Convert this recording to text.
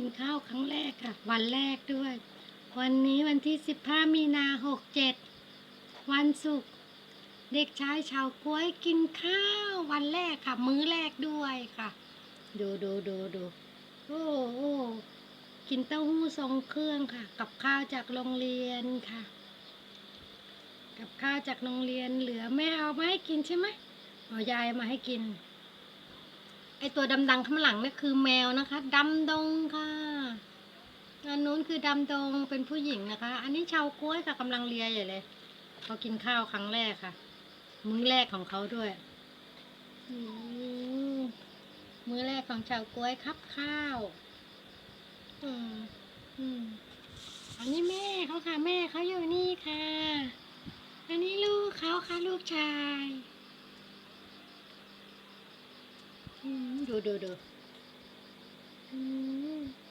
กินข้าวครั้งแรกค่ะ วันแรกด้วย วันนี้วันที่สิบห้ามีนาหกเจ็ดวันศุกร์เด็กชายชาวกล้วยกินข้าววันแรกค่ะ มื้อแรกด้วยค่ะ ดูดูดูดูโอ้โอ้กินเต้าหู้ทรงเครื่องค่ะ กับข้าวจากโรงเรียนค่ะ กับข้าวจากโรงเรียนเหลือแม่เอามาให้กินใช่ไหมเอายายมาให้กิน ไอตัวดำดังข้างหลังนี่คือแมวนะคะดำดงค่ะอันนู้นคือดำดงเป็นผู้หญิงนะคะ อันนี้ชาวกล้วยค่ะกำลังเลียใหญ่เลยเขากินข้าวครั้งแรกค่ะ มื้อแรกของเขาด้วยมมื้อแรกของชาวกล้วยครับข้าว อืมอืมอันนี้แม่เขาค่ะแม่เขาอยู่นี่ค่ะ อันนี้ลูกเขาค่ะลูกชาย อืม ดูดูดูอืม